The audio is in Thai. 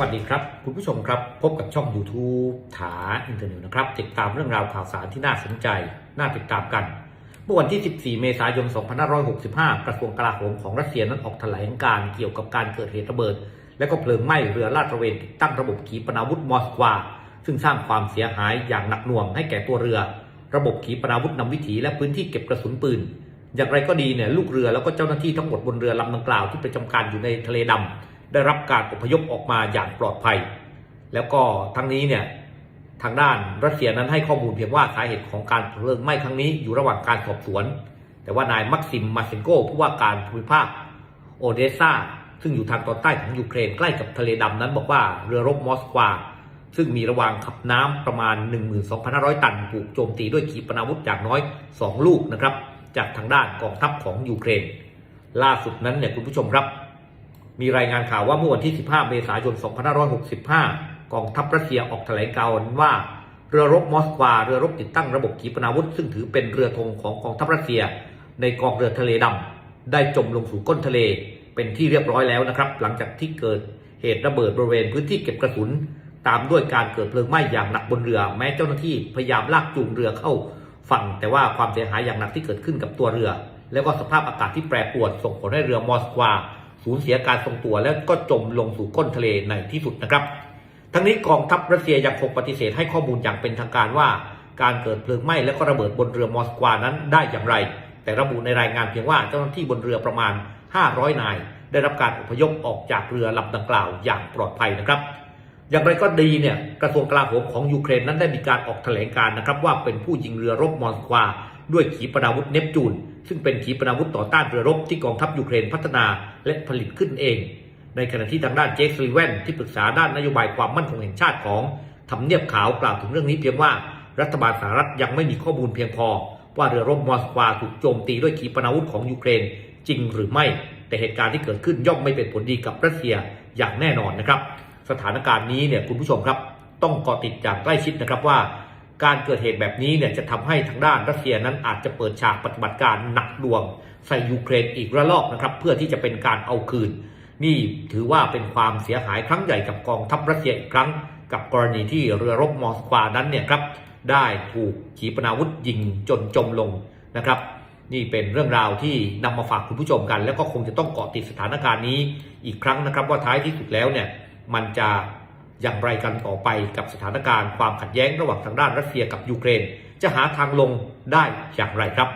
วัสดีครับ คุณผู้ชมครับ พบกับช่อง YouTube ถาอินเทอร์เน็ตนะครับ ติดตามเรื่องราวข่าวสารที่น่าสนใจ น่าติดตามกัน เมื่อวันที่ 14 เมษายน 2565 กระทรวงกลาโหมของรัสเซียนั้นออกแถลงการเกี่ยวกับการเกิดเหตุระเบิด และก็เพลิงไหม้เรือลาดตระเวนติดตั้งระบบขีปนาวุธมอสควา ซึ่งสร้างความเสียหายอย่างหนักหน่วงให้แก่ตัวเรือ ระบบขีปนาวุธนำวิถีและพื้นที่เก็บกระสุนปืน อย่างไรก็ดีเนี่ยลูกเรือแล้วก็เจ้าหน้าที่ทั้งหมดบนเรือลำดังกล่าวที่ประจำการอยู่ในทะเลดำ ได้รับการอพยพออกมาอย่างปลอดภัย แล้วก็ทั้งนี้เนี่ยทางด้านรัสเซียนั้นให้ข้อมูลเพียงว่าสาเหตุของการเพลิงไหม้ครั้งนี้อยู่ระหว่างการสอบสวน แต่ว่านายมักซิมมาเซนโกผู้ว่าการภูมิภาคโอเดสซาซึ่งอยู่ทางตอนใต้ของยูเครนใกล้กับทะเลดำนั้นบอกว่าเรือรบมอสควา ซึ่งมีระวางขับน้ำประมาณ 12,500 ตันถูกโจมตีด้วยขีปนาวุธอย่างน้อย 2 ลูกนะครับจากทางด้านกองทัพของยูเครน ล่าสุดนั้นเนี่ยคุณผู้ชมครับ มีรายงานข่าวว่าเมื่อวันที่ 15 เมษายน 2565 กองทัพรัสเซียออกแถลงการณ์ว่า เรือรบมอสควา เรือรบติดตั้งระบบขีปนาวุธ ซึ่งถือเป็นเรือธงของกองทัพรัสเซีย ในกองเรือทะเลดำได้จมลงสู่ก้นทะเล เป็นที่เรียบร้อยแล้วนะครับ หลังจากที่เกิดเหตุระเบิดบริเวณพื้นที่เก็บกระสุน ตามด้วยการเกิดเพลิงไหม้อย่างหนักบนเรือ แม้เจ้าหน้าที่พยายามลากจูงเรือเข้าฝั่ง แต่ว่าความเสียหายอย่างหนักที่เกิดขึ้นกับตัวเรือ แล้วก็สภาพอากาศที่แปรปรวนส่งผลให้เรือมอสควา สูญเสียการทรงตัวแล้วก็จมลงสู่ก้นทะเลในที่สุดนะครับ ทั้งนี้กองทัพรัสเซียยังคงปฏิเสธให้ข้อมูลอย่างเป็นทางการว่าการเกิดเพลิงไหม้และก็ระเบิดบนเรือมอสควานั้นได้อย่างไร แต่ระบุในรายงานเพียงว่าเจ้าหน้าที่บนเรือประมาณ 500 นาย ได้รับการอพยพออกจากเรือลำดังกล่าวอย่างปลอดภัยนะครับ อย่างไรก็ดีเนี่ยกระทรวงกลาโหมของยูเครนนั้นได้มีการออกแถลงการนะครับว่าเป็นผู้ยิงเรือรบมอสควาด้วยขีปนาวุธเนปจูน ซึ่งเป็นขีปนาวุธต่อต้านเรือรบที่กองทัพยูเครนพัฒนาและผลิตขึ้นเอง ในขณะที่ทางด้านเจคซีแวนที่ปรึกษาด้านนโยบายความมั่นคงแห่งชาติของทำเนียบขาวกล่าวถึงเรื่องนี้เพียงว่ารัฐบาลสหรัฐยังไม่มีข้อมูลเพียงพอ ว่าเรือรบมอสควาถูกโจมตีด้วยขีปนาวุธของยูเครนจริงหรือไม่ แต่เหตุการณ์ที่เกิดขึ้นย่อมไม่เป็นผลดีกับรัสเซียอย่างแน่นอนนะครับ สถานการณ์นี้เนี่ยคุณผู้ชมครับ ต้องเกาะติดอย่างใกล้ชิดนะครับว่า การเกิดเหตุแบบนี้เนี่ยจะทำให้ทางด้านรัสเซียนั้นอาจจะเปิดฉากปฏิบัติการหนักดวงใส่ยูเครนอีกระลอกนะครับ เพื่อที่จะเป็นการเอาคืน นี่ถือว่าเป็นความเสียหายครั้งใหญ่กับกองทัพรัสเซียอีกครั้ง กับกรณีที่เรือรบมอสควานั้นเนี่ยครับได้ถูกขีปนาวุธยิงจนจมลงนะครับ นี่เป็นเรื่องราวที่นำมาฝากคุณผู้ชมกัน แล้วก็คงจะต้องเกาะติดสถานการณ์นี้อีกครั้งนะครับ ว่าท้ายที่สุดแล้วเนี่ยมันจะ อย่างไรกันต่อไปกับสถานการณ์ความขัดแย้งระหว่างทางด้านรัสเซียกับยูเครน จะหาทางลงได้อย่างไรครับ